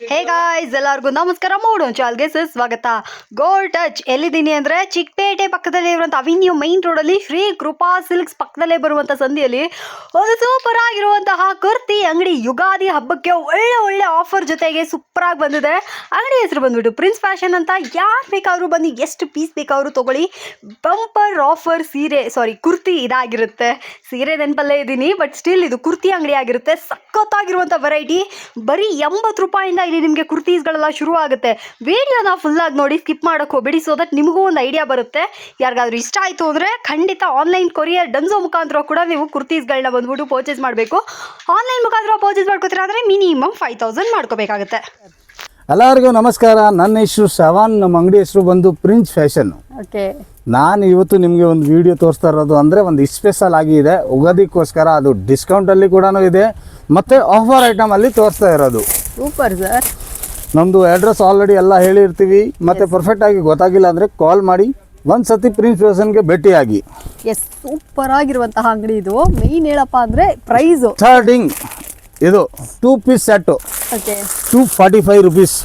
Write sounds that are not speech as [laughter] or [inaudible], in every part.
Hey guys ಎಲ್ಲರಿಗೂ ನಮಸ್ಕಾರ. ಮೂಡು ಚಾಲ್ಗೆ ಸ್ವಾಗತ ಗೋಲ್ ಟಚ್ ಎಲ್ಲಿದ್ದೀನಿ ಅಂದರೆ ಚಿಕ್ಕಪೇಟೆ ಪಕ್ಕದಲ್ಲಿ ಇರುವಂಥ ಅವಿನ್ಯೂ ಮೈನ್ ರೋಡಲ್ಲಿ ಶ್ರೀ ಕೃಪಾ ಸಿಲ್ಕ್ಸ್ ಪಕ್ಕದಲ್ಲೇ ಬರುವಂಥ ಸಂಧಿಯಲ್ಲಿ ಒಂದು ಸೂಪರ್ ಆಗಿರುವಂತಹ ಕುರ್ತಿ ಅಂಗಡಿ ಯುಗಾದಿ ಹಬ್ಬಕ್ಕೆ ಒಳ್ಳೆ ಒಳ್ಳೆ ಆಫರ್ ಜೊತೆಗೆ ಸೂಪರ್ ಆಗಿ ಬಂದಿದೆ. ಅಂಗಡಿ ಹೆಸರು ಬಂದ್ಬಿಟ್ಟು ಪ್ರಿನ್ಸ್ ಫ್ಯಾಷನ್ ಅಂತ. ಯಾರು ಬೇಕಾದರೂ ಬಂದು ಎಷ್ಟು ಪೀಸ್ ಬೇಕಾದರೂ ತಗೊಳ್ಳಿ. ಬಂಪರ್ ಆಫರ್ ಸೀರೆ ಸಾರಿ ಕುರ್ತಿ ಇದಾಗಿರುತ್ತೆ. ಸೀರೆ ನೆನಪಲ್ಲೇ ಇದ್ದೀನಿ ಬಟ್ ಸ್ಟಿಲ್ ಇದು ಕುರ್ತಿ ಅಂಗಡಿ ಆಗಿರುತ್ತೆ. ಸಖತ್ತಾಗಿರುವಂಥ ವೆರೈಟಿ ಬರೀ ಎಂಬತ್ತು ರೂಪಾಯಿಂದ ಇಲ್ಲಿ ನಿಮಗೆ ಕುರ್ತೀಸ್ಗಳೆಲ್ಲ ಶುರು ಆಗುತ್ತೆ ವಿಡಿಯೋನ ಫುಲ್ಲಾಗಿ ನೋಡಿ ಸ್ಕಿಪ್ ಮಾಡೋಕೆ ಹೋಗಬೇಡಿ ಸೊ ದಟ್ ನಿಮಗೂ ಒಂದು ಐಡಿಯಾ ಬರುತ್ತೆ. ಯಾರಿಗಾದ್ರೂ ಇಷ್ಟ ಆಯಿತು ಅಂದರೆ ಖಂಡಿತ ಆನ್ಲೈನ್ ಕೊರಿಯರ್ ಡನ್ಸೋ ಮುಖಾಂತರ ಕೂಡ ನೀವು ಕುರ್ತೀಸ್ಗಳನ್ನ ಬಂದ್ಬಿಟ್ಟು ಪರ್ಚೇಸ್ ಮಾಡಬೇಕು. ಆನ್ಲೈನ್ ಮುಖಾಂತರ ಪರ್ಚೇಸ್ ಮಾಡ್ಕೋತೀರ ಅಂದರೆ ಮಿನಿಮಮ್ ಫೈವ್ ತೌಸಂಡ್ ಮಾಡ್ಕೋಬೇಕಾಗುತ್ತೆ. ಎಲ್ಲರಿಗೂ ನಮಸ್ಕಾರ. ನನ್ನ ಹೆಸರು ಸವಾನ್ ನಮ್ಮ ಅಂಗಡಿ ಹೆಸರು ಬಂದು ಪ್ರಿನ್ಸ್ ಫ್ಯಾಷನ್ ಓಕೆ ನಾನು ಇವತ್ತು ನಿಮಗೆ ಒಂದು ವಿಡಿಯೋ ತೋರಿಸ್ತಾ ಇರೋದು ಅಂದರೆ ಒಂದು ಸ್ಪೆಷಲ್ ಆಗಿ ಇದೆ. ಉಗಾದಿಗೋಸ್ಕರ ಅದು ಡಿಸ್ಕೌಂಟಲ್ಲಿ ಕೂಡ ಇದೆ. ಮತ್ತು ಆಫರ್ ಐಟಮಲ್ಲಿ ತೋರಿಸ್ತಾ ಇರೋದು. ಸೂಪರ್ ಸರ್ ನಮ್ಮದು ಅಡ್ರೆಸ್ ಆಲ್ರೆಡಿ ಎಲ್ಲ ಹೇಳಿರ್ತೀವಿ. ಮತ್ತೆ ಪರ್ಫೆಕ್ಟ್ ಆಗಿ ಗೊತ್ತಾಗಿಲ್ಲ ಅಂದರೆ ಕಾಲ್ ಮಾಡಿ. ಒಂದು ಸತಿ ಪ್ರಿನ್ಸಿಪೇಷನ್ಗೆ ಭೇಟಿಯಾಗಿ. ಎಸ್ ಸೂಪರ್ ಆಗಿರುವಂತಹ ಅಂಗಡಿ ಇದು. ಮೇನ್ ಹೇಳಪ್ಪ ಅಂದರೆ ಪ್ರೈಸ್ ಸ್ಟಾರ್ಟಿಂಗ್ ಇದು two piece set okay two forty five rupees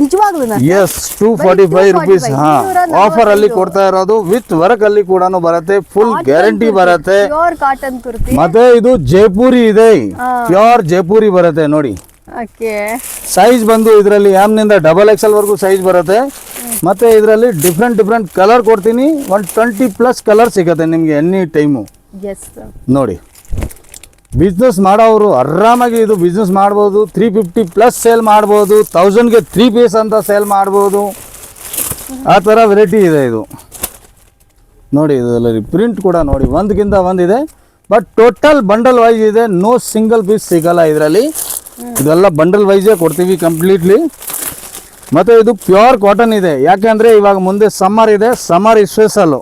ನಿಜವಾಗ್ಲೂ yes two forty five rupees ಹಾಂ ಆಫರ್ ಅಲ್ಲಿ ಕೊಡ್ತಾ ಇರೋದು ವಿತ್ ವರ್ಕ್ ಅಲ್ಲಿ ಕೂಡ ಬರುತ್ತೆ ಫುಲ್ ಗ್ಯಾರಂಟಿ ಬರುತ್ತೆ. Pure cotton kurti. ಮತ್ತೆ ಇದು ಜೈಪುರಿ ಇದೆ. ಪ್ಯೂರ್ ಜೈಪುರಿ ಬರುತ್ತೆ ನೋಡಿ. ಸೈಜ್ ಬಂದು ಇದರಲ್ಲಿ ಎಂ ನಿಂದ ಡಬಲ್ ಎಕ್ಸ್ ಎಲ್ ವರೆಗೂ ಸೈಜ್ ಬರುತ್ತೆ. ಮತ್ತೆ ಇದರಲ್ಲಿ ಡಿಫ್ರೆಂಟ್ ಡಿಫ್ರೆಂಟ್ ಕಲರ್ ಕೊಡ್ತೀನಿ. ಒನ್ ಟ್ವೆಂಟಿ ಪ್ಲಸ್ ಕಲರ್ ಸಿಗುತ್ತೆ ನಿಮಗೆ ಎನಿ ಟೈಮು ನೋಡಿ. ಬಿಸ್ನೆಸ್ ಮಾಡೋರು ಆರಾಮಾಗಿ ಇದು ಬಿಸ್ನೆಸ್ ಮಾಡ್ಬೋದು. ತ್ರೀ ಫಿಫ್ಟಿ ಪ್ಲಸ್ ಸೇಲ್ ಮಾಡ್ಬೋದು. ತೌಸಂಡ್ಗೆ ತ್ರೀ ಪೀಸ್ ಅಂತ ಸೇಲ್ ಮಾಡ್ಬೋದು. ಆ ಥರ ವೆರೈಟಿ ಇದೆ ಇದು. ನೋಡಿ ಇದರಲ್ಲಿ ಪ್ರಿಂಟ್ ಕೂಡ ನೋಡಿ ಒಂದಕ್ಕಿಂತ ಒಂದಿದೆ. ಬಟ್ ಟೋಟಲ್ ಬಂಡಲ್ ವೈಸ್ ಇದೆ. ನೋ ಸಿಂಗಲ್ ಪೀಸ್ ಸಿಗಲ್ಲ ಇದರಲ್ಲಿ. ಇದೆಲ್ಲ ಬಂಡಲ್ ವೈಸೇ ಕೊಡ್ತೀವಿ ಕಂಪ್ಲೀಟ್ಲಿ ಮತ್ತು ಇದು ಪ್ಯೂರ್ ಕಾಟನ್ ಇದೆ. ಯಾಕೆಂದರೆ ಇವಾಗ ಮುಂದೆ ಸಮ್ಮರ್ ಇದೆ ಸಮ್ಮರ್ ಸ್ಪೆಷಲ್ಲು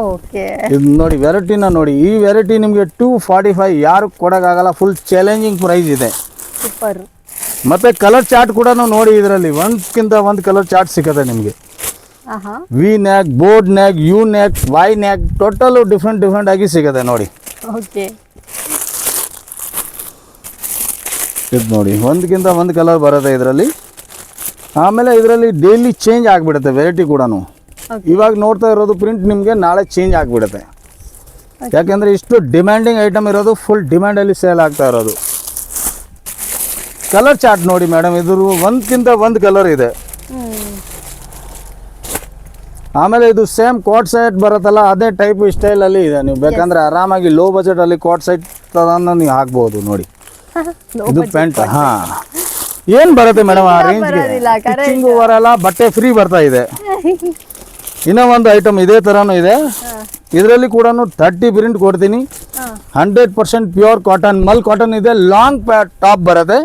ಓಕೆ ಇದು ನೋಡಿ ವೆರೈಟಿನ ನೋಡಿ. ಈ ವೆರೈಟಿ ನಿಮಗೆ ಟೂ ಫಾರ್ಟಿ ಫೈವ್ ಯಾರು ಕೊಡೋಕ್ಕಾಗಲ್ಲ ಫುಲ್ ಚಾಲೆಂಜಿಂಗ್ ಪ್ರೈಸ್ ಇದೆ. ಸೂಪರ್ ಮತ್ತು ಕಲರ್ ಚಾರ್ಟ್ ಕೂಡ ನೋಡಿ ಇದರಲ್ಲಿ. ಒಂದಕ್ಕಿಂತ ಒಂದು ಕಲರ್ ಚಾರ್ಟ್ ಸಿಗುತ್ತೆ ನಿಮಗೆ. V neck board neck U neck Y neck total different different ಆಗಿ ಸಿಗುತ್ತೆ ನೋಡಿ. ಓಕೆ ಇದು ನೋಡಿ ಒಂದಕ್ಕಿಂತ ಒಂದು ಕಲರ್ ಬರುತ್ತೆ ಇದರಲ್ಲಿ. ಆಮೇಲೆ ಇದರಲ್ಲಿ ಡೈಲಿ ಚೇಂಜ್ ಆಗಿಬಿಡುತ್ತೆ ವೆರೈಟಿ ಕೂಡ ಇವಾಗ ನೋಡ್ತಾ ಇರೋದು ಪ್ರಿಂಟ್ ನಿಮಗೆ ನಾಳೆ ಚೇಂಜ್ ಆಗಿಬಿಡುತ್ತೆ. ಯಾಕೆಂದರೆ ಇಷ್ಟು ಡಿಮ್ಯಾಂಡಿಂಗ್ ಐಟಮ್ ಇರೋದು ಫುಲ್ ಡಿಮ್ಯಾಂಡಲ್ಲಿ ಸೇಲ್ ಆಗ್ತಾ ಇರೋದು. ಕಲರ್ ಚಾರ್ಟ್ ನೋಡಿ ಮೇಡಮ್ ಇದ್ರ ಒಂದಕ್ಕಿಂತ ಒಂದು ಕಲರ್ ಇದೆ. ಆಮೇಲೆ ಇದು ಸೇಮ್ ಕೋಟ್ ಸೈಟ್ ಬರುತ್ತಲ್ಲ ಅದೇ ಟೈಪ್ ಸ್ಟೈಲಲ್ಲಿ ಇದೆ. ನೀವು ಬೇಕಂದ್ರೆ ಆರಾಮಾಗಿ ಲೋ ಬಜೆಟಲ್ಲಿ ಕೋಟ್ ಸೈಟ್ ತರನ ನೀವು ಹಾಕ್ಬೋದು ನೋಡಿ. [laughs] ಇದು ಪ್ಯಾಂಟ್ ಹಾ. ಏನ್ ಬರುತ್ತೆ ಮೇಡಮ್ ಆ ರೇಂಜ್ಗೆ correct. ಸ್ಟಿಚಿಂಗು ಬರಲ್ಲ ಬಟ್ಟೆ ಫ್ರೀ ಬರ್ತಾ ಇದೆ. ಇನ್ನೂ ಒಂದು ಐಟಮ್ ಇದೇ ಥರನೂ ಇದೆ. ಇದರಲ್ಲಿ ಕೂಡ ತರ್ಟಿ ಪ್ರಿಂಟ್ ಕೊಡ್ತೀನಿ. Hundred percent pure cotton mul cotton ಇದೆ ಲಾಂಗ್ ಟಾಪ್ ಬರುತ್ತೆ.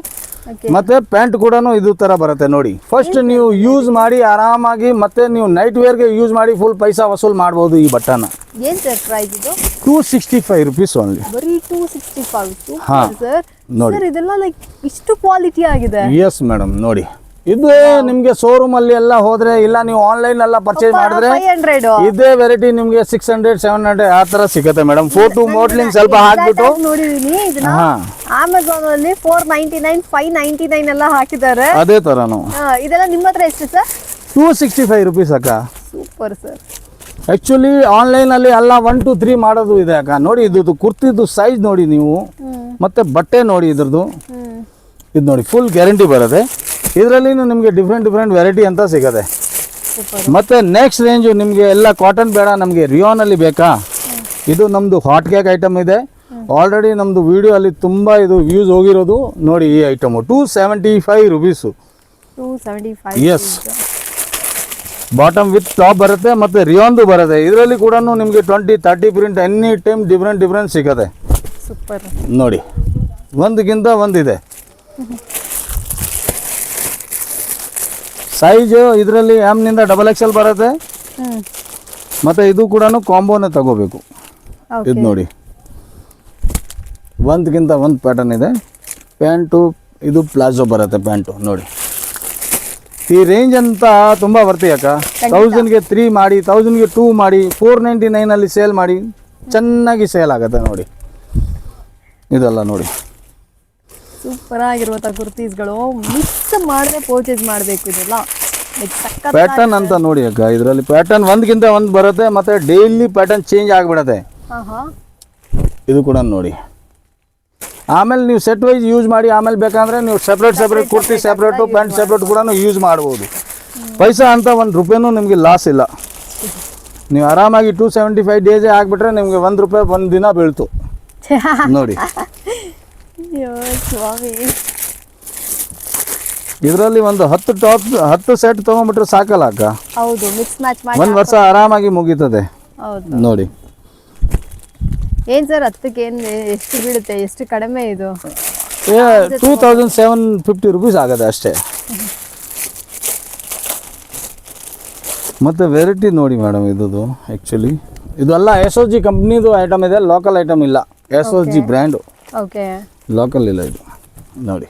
ಮತ್ತೆ ಪ್ಯಾಂಟ್ ಕೂಡ ಇದು ತರ ಬರುತ್ತೆ ನೋಡಿ. ಫಸ್ಟ್ ನೀವು ಯೂಸ್ ಮಾಡಿ ಆರಾಮಾಗಿ ಮತ್ತೆ ನೀವು ನೈಟ್ ವೇರ್ಗೆ ಯೂಸ್ ಮಾಡಿ ಫುಲ್ ಪೈಸಾ ವಸೂಲ್ ಮಾಡ್ಬೋದು ಈ ಬಟ್ಟನ. Two sixty five rupees only ಹಾಂ ಟೂ ಸಿಕ್ಸ್ಟಿ ಫೈವ್ ಹಾ. ನೋಡಿ. ಸರ್ ಇದೆಲ್ಲ ಲೈಕ್ ಇಷ್ಟು ಕ್ವಾಲಿಟಿ ಆಗಿದೆ. ಎಸ್ ಮೇಡಮ್ ನೋಡಿ. ಇದು ನಿಮ್ಗೆ ಶೋರೂಮ್ ಅಲ್ಲಿ ಎಲ್ಲ ಹೋದ್ರೆ ಇಲ್ಲ ನೀವು ಆನ್ಲೈನ್ ಎಲ್ಲ ಪರ್ಚೇಸ್ ಮಾಡಿದ್ರೆ ಇದೇ ವೆರೈಟಿ ನಿಮ್ಗೆ ಸಿಕ್ಸ್ ಹಂಡ್ರೆಡ್ ಸೆವೆನ್ ಹಂಡ್ರೆಡ್ ಆ ತರ ಸಿಗುತ್ತೆ ಮೇಡಮ್ ಫೋಟೋ ಮೋಡ್ಲಿಂಗ್ ಸ್ವಲ್ಪ ಹಾಕ್ಬಿಟ್ಟು. ನೋಡಿದೀನಿ. ಅಮೆಝಾನ್ ಅಲ್ಲಿ four ninety nine five ninety nine ಎಲ್ಲ ಹಾಕಿದ್ದಾರೆ. ಅದೇ ತರನು. ಹಾ, ಇದೆಲ್ಲ ನಿಮ್ಮ ಹತ್ರ ಎಷ್ಟು sir two sixty five rupees ಅಕ್ಕ. ಸೂಪರ್ ಸರ್ ಆ್ಯಕ್ಚುಲಿ ಆನ್ಲೈನಲ್ಲಿ ಎಲ್ಲ ಒನ್ ಟು ತ್ರೀ ಮಾಡೋದು ಇದೆ ಅಕ್ಕ. ನೋಡಿ ಇದ್ರದ್ದು ಕುರ್ತಿದ್ದು ಸೈಜ್ ನೋಡಿ ನೀವು. ಮತ್ತೆ ಬಟ್ಟೆ ನೋಡಿ ಇದ್ರದ್ದು. ಇದು ನೋಡಿ ಫುಲ್ ಗ್ಯಾರಂಟಿ ಬರುತ್ತೆ. ಇದರಲ್ಲಿ ನಿಮಗೆ ಡಿಫ್ರೆಂಟ್ ಡಿಫ್ರೆಂಟ್ ವೆರೈಟಿ ಅಂತ ಸಿಗದೆ ಮತ್ತೆ ನೆಕ್ಸ್ಟ್ ರೇಂಜು ನಿಮಗೆ ಎಲ್ಲ ಕಾಟನ್ ಬೇಡ ನಮಗೆ ರಿಯೋನಲ್ಲಿ ಬೇಕಾ? ಇದು ನಮ್ಮದು ಹಾಟ್ ಕೇಕ್ ಐಟಮ್ ಇದೆ. ಆಲ್ರೆಡಿ ನಮ್ಮದು ವಿಡಿಯೋ ಅಲ್ಲಿ ತುಂಬ ಇದು ವ್ಯೂಸ್ ಹೋಗಿರೋದು. ನೋಡಿ ಈ item two seventy five rupees two seventy five Yes. Bottom with top ಬರುತ್ತೆ ಮತ್ತು ರಿಯೋಂದು ಬರುತ್ತೆ. ಇದರಲ್ಲಿ ಕೂಡ ನಿಮಗೆ twenty thirty print any time different different ಸಿಗುತ್ತೆ. ಸೂಪರ್ ನೋಡಿ ಒಂದಕ್ಕಿಂತ ಒಂದಿದೆ. ಸೈಜು ಇದರಲ್ಲಿ ಎಮ್ನಿಂದ ಡಬಲ್ ಎಕ್ಸ್ ಎಲ್ ಬರುತ್ತೆ. ಮತ್ತು ಇದು ಕೂಡ ಕಾಂಬೋನೇ ತಗೋಬೇಕು. ಇದು ನೋಡಿ. ಒಂದಕ್ಕಿಂತ ಒಂದು ಪ್ಯಾಟರ್ನ್ ಇದೆ. ಪ್ಯಾಂಟು ಇದು ಪ್ಲಾಜೋ ಬರುತ್ತೆ ಪ್ಯಾಂಟು ನೋಡಿ. ಈ ರೇಂಜ್ ಅಂತ ತುಂಬ ಬರ್ತೀವಿ ಅಕ್ಕ. ತೌಸಂಡ್ಗೆ ತ್ರೀ ಮಾಡಿ ತೌಸಂಡ್ಗೆ ಟೂ ಮಾಡಿ ಫೋರ್ ನೈಂಟಿ ನೈನಲ್ಲಿ ಸೇಲ್ ಮಾಡಿ ಚೆನ್ನಾಗಿ ಸೇಲ್ ಆಗುತ್ತೆ ನೋಡಿ. ಇದೆಲ್ಲ ನೋಡಿ. ಸೂಪರ್ ಆಗಿರುವಂಥ ಕುರ್ತೀಸ್ಗಳು ಮಿಕ್ಸ್ ಮಾಡದೆ ಪರ್ಚೇಸ್ ಮಾಡಬೇಕು ಇದೆಲ್ಲ. ಪ್ಯಾಟರ್ನ್ ಅಂತ ನೋಡಿ ಅಕ್ಕ ಇದರಲ್ಲಿ ಪ್ಯಾಟರ್ನ್ ಒಂದಕ್ಕಿಂತ ಒಂದು ಬರುತ್ತೆ ಮತ್ತೆ ಡೈಲಿ ಪ್ಯಾಟರ್ನ್ ಚೇಂಜ್ ಆಗಿಬಿಡುತ್ತೆ. ಇದು ಕೂಡ ನೋಡಿ. ಆಮೇಲೆ ನೀವು ಸೆಟ್ ವೈಸ್ ಯೂಸ್ ಮಾಡಿ ಆಮೇಲೆ ಬೇಕಂದ್ರೆ ನೀವು separate separate kurti separate pant separate ಕೂಡ ಯೂಸ್ ಮಾಡ್ಬೋದು. ಪೈಸಾ ಅಂತ ಒಂದು ರೂಪಾಯಿನೂ ನಿಮಗೆ ಲಾಸ್ ಇಲ್ಲ. ನೀವು ಆರಾಮಾಗಿ ಟೂ ಸೆವೆಂಟಿ ಫೈವ್ ಡೇಸೇ ಆಗಿಬಿಟ್ರೆ ನಿಮಗೆ ಒಂದು ರೂಪಾಯಿ ಒಂದು ದಿನ ಬೀಳ್ತು. [laughs] ನೋಡಿ. ಇದರಲ್ಲಿ ಒಂದು ಹತ್ತು ಟಾಪ್ ಹತ್ತು ಸೆಟ್ ತೊಗೊಂಡ್ಬಿಟ್ರೆ ಸಾಕಲ್ಲ ಅಕ್ಕ? ಒಂದು ವರ್ಷ ಆರಾಮಾಗಿ ಮುಗೀತದೆ. ನೋಡಿ. ಏನ್ ಸರ್ ಹತ್ತಕ್ಕೆ ಏನ್ ಎಷ್ಟು ಬೀಳುತ್ತೆ? ಎಷ್ಟು ಕಡಿಮೆ ಇದು? Two thousand seven fifty rupees ಆಗದೆ ಅಷ್ಟೇ. ಮತ್ತು ವೆರೈಟಿ ನೋಡಿ ಮೇಡಮ್ ಇದ್ದು ಆ್ಯಕ್ಚುಲಿ ಇದೆಲ್ಲ ಎಸ್ ಓ ಜಿ ಕಂಪ್ನಿದು ಐಟಮ್ ಇದೆ ಲೋಕಲ್ ಐಟಮ್ ಇಲ್ಲ. S O G brand okay local ಇಲ್ಲ ಇದು. ನೋಡಿ.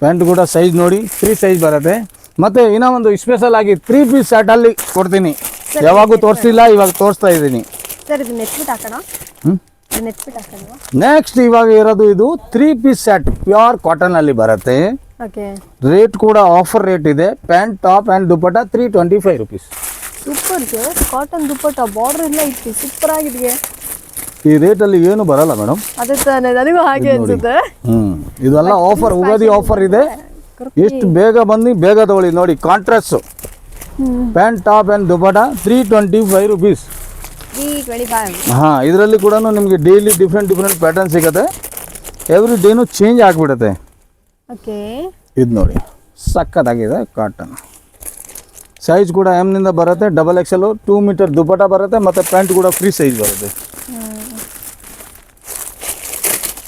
ಪ್ಯಾಂಟ್ ಕೂಡ ಸೈಜ್ ನೋಡಿ ತ್ರೀ ಸೈಜ್ ಬರುತ್ತೆ. ಮತ್ತು ಇನ್ನೂ ಒಂದು ಸ್ಪೆಷಲ್ ಆಗಿ ತ್ರೀ ಪೀಸ್ ಸೆಟಲ್ಲಿ ಕೊಡ್ತೀನಿ. ಯಾವಾಗೂ ತೋರಿಸಿಲ್ಲ ಇವಾಗ ತೋರಿಸ್ತಾ ಇದ್ದೀನಿ. ಸರ್ ಇದು ನೆಟ್ಬಿಟ್ಟು ಹಾಕೋಣ. ಹ್ಞೂ ಇದು ನೆಟ್ಬಿಟ್ಟು ಹಾಕೋಣ. ನೆಕ್ಸ್ಟ್ ಇವಾಗ ಇರೋದು ಇದು ತ್ರೀ ಪೀಸ್ ಸೆಟ್ ಪ್ಯೂರ್ ಕಾಟನಲ್ಲಿ ಬರುತ್ತೆ. ಓಕೆ ರೇಟ್ ಕೂಡ ಆಫರ್ ರೇಟ್ ಇದೆ. Pant top and dupatta three twenty five rupees super sir cotton dupatta border ಎಲ್ಲ ಇತ್ತು ಸೂಪರ್ ಆಗಿದೆ. ಈ ರೇಟಲ್ಲಿ ಏನು ಬರಲ್ಲ ಮೇಡಮ್ ಅದೇ ತಾನೆ ನನಗೂ ಹಾಗೆ ಅನ್ಸುತ್ತೆ. ಹ್ಮ್. ಇದೆಲ್ಲ ಆಫರ್ ಉಗಾದಿ ಆಫರ್ ಇದೆ. ಎಷ್ಟು ಬೇಗ ಬಂದು ಬೇಗ ತಗೊಳ್ಳಿ. ನೋಡಿ contrast pant top and dupatta three twenty five rupees ಹಾಂ ಇದರಲ್ಲಿ ಕೂಡ ನಿಮಗೆ ಡೈಲಿ ಡಿಫ್ರೆಂಟ್ ಡಿಫ್ರೆಂಟ್ ಪ್ಯಾಟರ್ನ್ ಸಿಗುತ್ತೆ. ಎವ್ರಿ ಡೇನು ಚೇಂಜ್ ಆಗಿಬಿಡುತ್ತೆ. ಓಕೆ ಇದು ನೋಡಿ ಸಕ್ಕತ್ತಾಗಿದೆ ಕಾಟನ್ ಸೈಜ್ ಕೂಡ ಎಮ್ನಿಂದ ಬರುತ್ತೆ double X L two metre dupatta ಬರುತ್ತೆ ಮತ್ತು ಪ್ಯಾಂಟ್ ಕೂಡ ಫ್ರೀ ಸೈಜ್ ಬರುತ್ತೆ.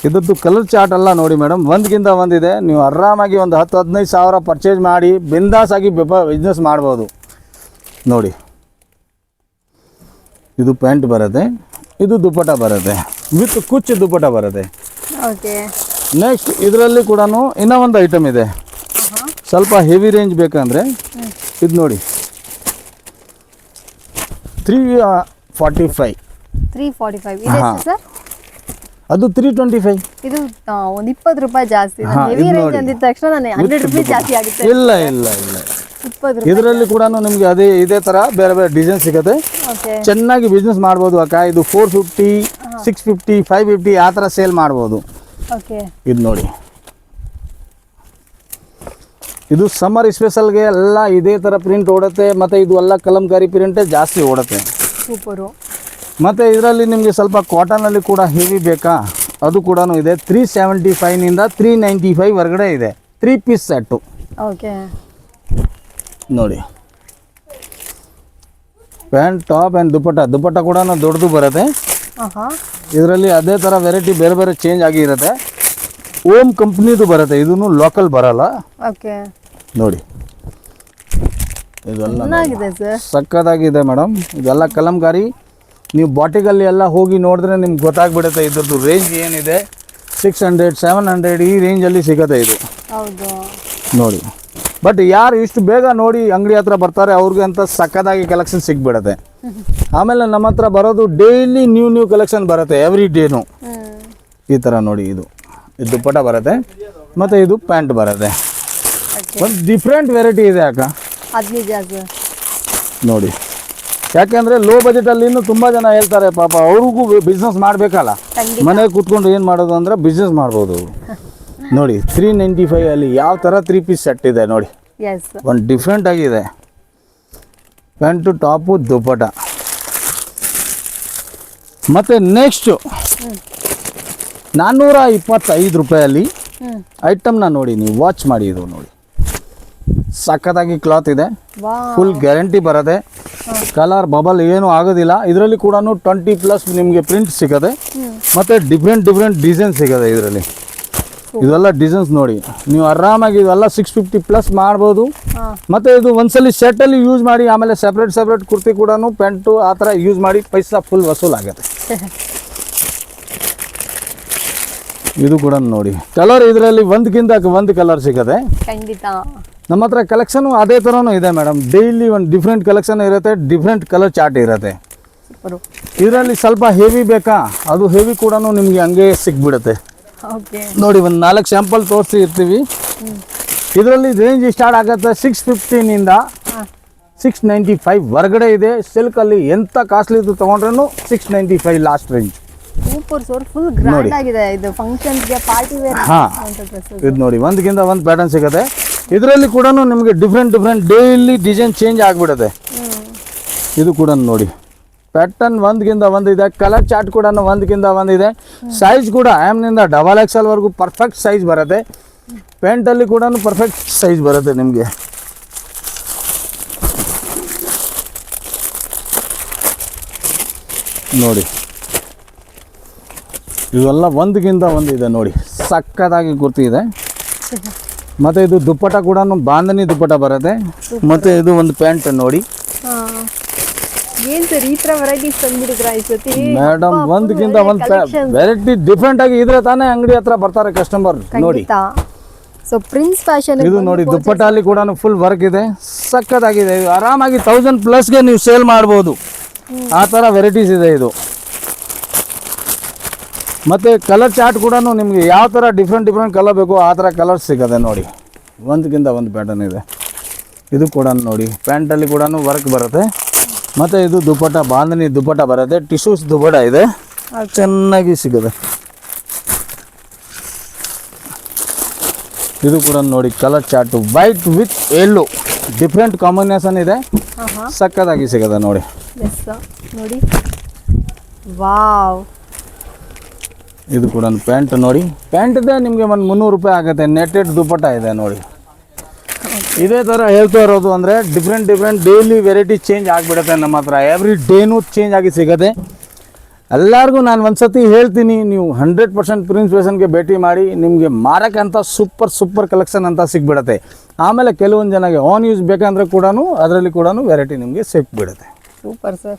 ಇದರದ್ದು ಕಲರ್ ಚಾರ್ಟ್ ಅಲ್ಲ ನೋಡಿ ಮೇಡಮ್ ಒಂದ್ಗಿಂತ ಒಂದಿದೆ. ನೀವು ಆರಾಮಾಗಿ ಒಂದು ಹತ್ತು ಹದಿನೈದು ಸಾವಿರ ಪರ್ಚೇಸ್ ಮಾಡಿ ಬಿಂದಾಸ್ ಆಗಿ ಬಿಸ್ನೆಸ್ ಮಾಡ್ಬೋದು. ನೋಡಿ. ಇದು ಪ್ಯಾಂಟ್ ಬರುತ್ತೆ ಇದು ದುಪ್ಪಟ ಬರುತ್ತೆ ವಿತ್ ಕುಚ್ಚು ದುಪ್ಪಟ ಬರುತ್ತೆ ಓಕೆ. ನೆಕ್ಸ್ಟ್ ಇದರಲ್ಲಿ ಕೂಡ ಇನ್ನೂ ಒಂದು ಐಟಮ್ ಇದೆ. ಸ್ವಲ್ಪ ಹೆವಿ ರೇಂಜ್ ಬೇಕಂದ್ರೆ ಇದು ನೋಡಿ. Three forty five three forty five sir? ಅದು ತ್ರೀ ಟ್ವೆಂಟಿ ಫೈವ್ ಇದು ಒಂದು ಇಪ್ಪತ್ತು ರೂಪಾಯಿ ಜಾಸ್ತಿ ಇಲ್ಲ ಇಲ್ಲ ಇಲ್ಲ. ಇದರಲ್ಲಿ ಕೂಡ ನಿಮಗೆ ಅದೇ ಇದೇ ತರ ಬೇರೆ ಬೇರೆ ಡಿಸೈನ್ ಸಿಗುತ್ತೆ. ಚೆನ್ನಾಗಿ ಬಿಸ್ನೆಸ್ ಮಾಡ್ಬೋದು ಅಕ್ಕ. ಇದು four fifty six fifty five fifty ಆ ಥರ ಸೇಲ್ ಮಾಡ್ಬೋದು. ಇದು ನೋಡಿ. ಇದು ಸಮ್ಮರ್ ಸ್ಪೆಷಲ್ಗೆ ಎಲ್ಲ ಇದೇ ಥರ ಪ್ರಿಂಟ್ ಓಡುತ್ತೆ ಮತ್ತು ಇದು ಎಲ್ಲ ಕಲಂಕಾರಿ ಪ್ರಿಂಟೇ ಜಾಸ್ತಿ ಓಡುತ್ತೆ. ಸೂಪರು ಮತ್ತು ಇದರಲ್ಲಿ ನಿಮಗೆ ಸ್ವಲ್ಪ ಕಾಟನಲ್ಲಿ ಕೂಡ ಹೆವಿ ಬೇಕಾ? ಅದು ಕೂಡ ಇದೆ. ತ್ರೀ ಸೆವೆಂಟಿ ಫೈವ್ನಿಂದ ತ್ರೀ ನೈಂಟಿ ಫೈವ್ ಹೊರಗಡೆ ಇದೆ. Three piece set okay. ನೋಡಿ. Pant top and dupatta dupatta ಕೂಡ ದೊಡ್ಡದು ಬರುತ್ತೆ. ಇದರಲ್ಲಿ ಅದೇ ಥರ ವೆರೈಟಿ ಬೇರೆ ಬೇರೆ ಚೇಂಜ್ ಆಗಿರುತ್ತೆ ಓಮ್ ಕಂಪ್ನಿದು ಬರುತ್ತೆ. ಇದೂ ಲೋಕಲ್ ಬರಲ್ಲ. ಓಕೆ ನೋಡಿ. ಇದೆಲ್ಲ ಸಕ್ಕತ್ತಾಗಿದೆ ಮೇಡಮ್ ಇದೆಲ್ಲ ಕಲಂಕಾರಿ. ನೀವು ಬಾಟಿಗಲ್ಲಿ ಎಲ್ಲ ಹೋಗಿ ನೋಡಿದ್ರೆ ನಿಮ್ಗೆ ಗೊತ್ತಾಗ್ಬಿಡುತ್ತೆ ಇದ್ರದ್ದು ರೇಂಜ್ ಏನಿದೆ. ಸಿಕ್ಸ್ ಹಂಡ್ರೆಡ್ ಸೆವೆನ್ ಹಂಡ್ರೆಡ್ ಈ ರೇಂಜಲ್ಲಿ ಸಿಗುತ್ತೆ ಇದು. ನೋಡಿ. ಬಟ್ ಯಾರು ಇಷ್ಟು ಬೇಗ ನೋಡಿ ಅಂಗಡಿ ಹತ್ರ ಬರ್ತಾರೆ ಅವ್ರಿಗೆ ಅಂತ ಸಕ್ಕದಾಗಿ ಕಲೆಕ್ಷನ್ ಸಿಗ್ಬಿಡುತ್ತೆ. ಆಮೇಲೆ ನಮ್ಮ ಹತ್ರ ಬರೋದು ಡೈಲಿ ನ್ಯೂ ನ್ಯೂ ಕಲೆಕ್ಷನ್ ಬರುತ್ತೆ ಎವ್ರಿ ಡೇನು ಈ ಥರ ನೋಡಿ ಇದು. ಇದು ದುಪ್ಪಟ ಬರುತ್ತೆ ಮತ್ತು ಇದು ಪ್ಯಾಂಟ್ ಬರುತ್ತೆ. ಒಂದು ಡಿಫ್ರೆಂಟ್ ವೆರೈಟಿ ಇದೆ ಅಕ್ಕ. ನೋಡಿ. ಯಾಕೆಂದರೆ ಲೋ ಬಜೆಟಲ್ಲಿನೂ ತುಂಬ ಜನ ಹೇಳ್ತಾರೆ ಪಾಪ ಅವ್ರಿಗೂ ಬಿಸ್ನೆಸ್ ಮಾಡಬೇಕಲ್ಲ. ಮನೆಗೆ ಕುತ್ಕೊಂಡು ಕೂತ್ಕೊಂಡು ಏನು ಮಾಡೋದು ಅಂದ್ರೆ ಬಿಸ್ನೆಸ್ ಮಾಡ್ಬೋದು ಅವರು. [laughs] ನೋಡಿ ತ್ರೀ ನೈಂಟಿ ಫೈವ್ ಅಲ್ಲಿ ಯಾವ ಥರ ತ್ರೀ ಪೀಸ್ ಸೆಟ್ ಇದೆ ನೋಡಿ. ಒಂದು ಡಿಫ್ರೆಂಟ್ ಆಗಿದೆ. ಪ್ಯಾಂಟು ಟಾಪು ದುಪ್ಪಟ ಮತ್ತು ನೆಕ್ಸ್ಟು ನಾನ್ನೂರ ಇಪ್ಪತ್ತೈದು ರೂಪಾಯಲ್ಲಿ ಐಟಮ್ನ ನೋಡಿ ನೀವು ವಾಚ್ ಮಾಡಿ ಇದು ನೋಡಿ. ಸಖತ್ತಾಗಿ ಕ್ಲಾತ್ ಇದೆ. ಫುಲ್ ಗ್ಯಾರಂಟಿ ಬರುತ್ತೆ. ಕಲರ್ ಬಬಲ್ ಏನು ಆಗೋದಿಲ್ಲ. ಇದರಲ್ಲಿ ಕೂಡ ಟ್ವೆಂಟಿ ಪ್ಲಸ್ ನಿಮಗೆ ಪ್ರಿಂಟ್ ಸಿಗದೆ ಮತ್ತು ಡಿಫ್ರೆಂಟ್ ಡಿಫ್ರೆಂಟ್ ಡಿಸೈನ್ ಸಿಗದೆ ಇದರಲ್ಲಿ. ಇದೆಲ್ಲ ಡಿಸೈನ್ಸ್ ನೋಡಿ. ನೀವು ಆರಾಮಾಗಿ ಇದೆಲ್ಲ ಸಿಕ್ಸ್ ಫಿಫ್ಟಿ ಪ್ಲಸ್ ಮಾಡ್ಬೋದು. ಮತ್ತೆ ಇದು ಒಂದ್ಸಲಿ ಸೆಟ್ಟಲ್ಲಿ ಯೂಸ್ ಮಾಡಿ ಆಮೇಲೆ ಸೆಪರೇಟ್ ಸೆಪರೇಟ್ ಕುರ್ತಿ ಕೂಡ ಪ್ಯಾಂಟು ಆ ಥರ ಯೂಸ್ ಮಾಡಿ ಪೈಸಾ ಫುಲ್ ವಸೂಲಾಗುತ್ತೆ [laughs] ಇದು ಕೂಡ ನೋಡಿ. ಕಲರ್ ಇದರಲ್ಲಿ ಒಂದಕ್ಕಿಂತ ಒಂದು ಕಲರ್ ಸಿಗುತ್ತೆ ಖಂಡಿತ. ನಮ್ಮ ಹತ್ರ ಕಲೆಕ್ಷನ್ ಅದೇ ಥರನೂ ಇದೆ ಮೇಡಮ್ ಡೈಲಿ ಒಂದು ಡಿಫ್ರೆಂಟ್ ಕಲೆಕ್ಷನ್ ಇರುತ್ತೆ ಡಿಫ್ರೆಂಟ್ ಕಲರ್ ಚಾರ್ಟ್ ಇರುತ್ತೆ. ಇದರಲ್ಲಿ ಸ್ವಲ್ಪ ಹೆವಿ ಬೇಕಾ? ಅದು ಹೆವಿ ಕೂಡ ನಿಮಗೆ ಹಂಗೆ ಸಿಕ್ಬಿಡುತ್ತೆ ನೋಡಿ ಒಂದು ನಾಲ್ಕು ಸ್ಯಾಂಪಲ್ ತೋರಿಸಿ ಇರ್ತೀವಿ. ಇದರಲ್ಲಿ ರೇಂಜ್ ಸ್ಟಾರ್ಟ್ ಆಗುತ್ತೆ ಸಿಕ್ಸ್ ಫಿಫ್ಟೀನಿಂದ ಸಿಕ್ಸ್ ನೈಂಟಿ ಫೈವ್ ಹೊರಗಡೆ ಇದೆ. ಸಿಲ್ಕಲ್ಲಿ ಎಂಥ ಕಾಸ್ಟ್ಲಿದು ತೊಗೊಂಡ್ರೂ six ninety five last range ಹಾ. ಅಂತ ಇದು. ನೋಡಿ ಒಂದಕ್ಕಿಂತ ಒಂದು ಪ್ಯಾಟರ್ನ್ ಸಿಗುತ್ತೆ. ಇದರಲ್ಲಿ ಕೂಡ ನಿಮಗೆ different different daily design change ಆಗಿಬಿಡುತ್ತೆ. ಇದು ಕೂಡ ನೋಡಿ. ಪ್ಯಾಟರ್ನ್ ಒಂದ್ಗಿಂತ ಒಂದಿದೆ ಕಲರ್ ಚಾರ್ಟ್ ಕೂಡ ಒಂದಕ್ಕಿಂತ ಒಂದಿದೆ. ಸೈಜ್ ಕೂಡ ಆ್ಯಮ್ನಿಂದ ಡಬಲ್ ಎಕ್ಸ್ ಎಲ್ವರೆಗೂ ಪರ್ಫೆಕ್ಟ್ ಸೈಜ್ ಬರುತ್ತೆ. ಪ್ಯಾಂಟಲ್ಲಿ ಕೂಡ ಪರ್ಫೆಕ್ಟ್ ಸೈಜ್ ಬರುತ್ತೆ ನಿಮಗೆ. ನೋಡಿ. ಇವೆಲ್ಲ ಒಂದಕ್ಕಿಂತ ಒಂದಿದೆ ನೋಡಿ. ಸಕ್ಕತ್ತಾಗಿ ಕುರ್ತಿ ಇದೆ. ಮತ್ತು ಇದು ದುಪ್ಪಟ ಕೂಡ ಬಾಂಧನಿ ದುಪ್ಪಟ ಬರುತ್ತೆ. ಮತ್ತು ಇದು ಒಂದು ಪ್ಯಾಂಟ್ ನೋಡಿ. ಏನ್ ಸರ್ ಈ ತರ ವೆರೈಟೀಸ್ ತಂದ್ಬಿಟ್ಟಿದ್ರ ಈ ಸತಿ ಮೇಡಮ್ ಒಂದಕ್ಕಿಂತ ಒಂದು. ವೆರೈಟಿ ಡಿಫ್ರೆಂಟ್ ಆಗಿ ಇದ್ರೆ ತಾನೇ ಅಂಗಡಿ ಹತ್ರ ಬರ್ತಾರೆ ಕಸ್ಟಮರ್ ನೋಡಿ. ಸೊ ಪ್ರಿನ್ಸ್ ಫ್ಯಾಷನ್ ಇದು ನೋಡಿ ದುಪ್ಪಟ್ಟಲ್ಲಿ ಕೂಡ ಫುಲ್ ವರ್ಕ್ ಇದೆ. ಸಕ್ಕತ್ತಾಗಿದೆ ಆರಾಮಾಗಿ ತೌಸಂಡ್ ಪ್ಲಸ್ಗೆ ನೀವು ಸೇಲ್ ಮಾಡ್ಬೋದು. ಆ ಥರ ವೆರೈಟೀಸ್ ಇದೆ ಇದು. ಮತ್ತು ಕಲರ್ ಚಾರ್ಟ್ ಕೂಡ ನಿಮಗೆ ಯಾವ ಥರ ಡಿಫ್ರೆಂಟ್ ಡಿಫ್ರೆಂಟ್ ಕಲರ್ ಬೇಕು ಆ ಥರ ಕಲರ್ ಸಿಗದೆ ನೋಡಿ. ಒಂದಕ್ಕಿಂತ ಒಂದು ಪ್ಯಾಟರ್ನ್ ಇದೆ. ಇದು ಕೂಡ ನೋಡಿ. ಪ್ಯಾಂಟಲ್ಲಿ ಕೂಡ ವರ್ಕ್ ಬರುತ್ತೆ. ಮತ್ತು ಇದು ದುಪ್ಪಟ ಬಾಂಧನಿ ದುಪ್ಪಟ ಬರುತ್ತೆ. ಟಿಶ್ಯೂಸ್ ದುಪ್ಪಟ ಇದೆ. ಚೆನ್ನಾಗಿ ಸಿಗುತ್ತೆ. ಇದು ಕೂಡ ನೋಡಿ colour chart white with yellow different combination ಇದೆ. ಸಕ್ಕದಾಗಿ ಸಿಗುತ್ತೆ ನೋಡಿ. ನೋಡಿ. ವಾವ್ ಇದು ಕೂಡ ಪ್ಯಾಂಟ್ ನೋಡಿ. ಪ್ಯಾಂಟ್ ಇದೆ ನಿಮಗೆ ಒಂದು ಮುನ್ನೂರು ರೂಪಾಯಿ ಆಗುತ್ತೆ. ನೆಟ್ಟೆಡ್ ದುಪ್ಪಟ್ಟ ಇದೆ ನೋಡಿ. ಇದೇ ಥರ ಹೇಳ್ತಾ ಇರೋದು ಅಂದರೆ different different daily variety change ಆಗಿಬಿಡುತ್ತೆ ನಮ್ಮ ಹತ್ರ. ಎವ್ರಿ ಡೇನೂ ಚೇಂಜ್ ಆಗಿ ಸಿಗುತ್ತೆ ಎಲ್ಲರಿಗೂ ನಾನು ಒಂದ್ಸತಿ ಹೇಳ್ತೀನಿ, ನೀವು ಹಂಡ್ರೆಡ್ ಪರ್ಸೆಂಟ್ ಪ್ರಿನ್ಸ್ಪೇಷನ್ಗೆ ಭೇಟಿ ಮಾಡಿ, ನಿಮಗೆ ಮಾರಕ್ಕಂತ ಸೂಪರ್ ಸೂಪರ್ ಕಲೆಕ್ಷನ್ ಅಂತ ಸಿಕ್ಬಿಡುತ್ತೆ ಆಮೇಲೆ ಕೆಲವೊಂದು ಜನಗೆ ಆನ್ ಯೂಸ್ ಬೇಕಂದ್ರೆ ಕೂಡ ಅದರಲ್ಲಿ ಕೂಡ ವೆರೈಟಿ ನಿಮಗೆ ಸಿಕ್ಬಿಡುತ್ತೆ ಸೂಪರ್ ಸರ್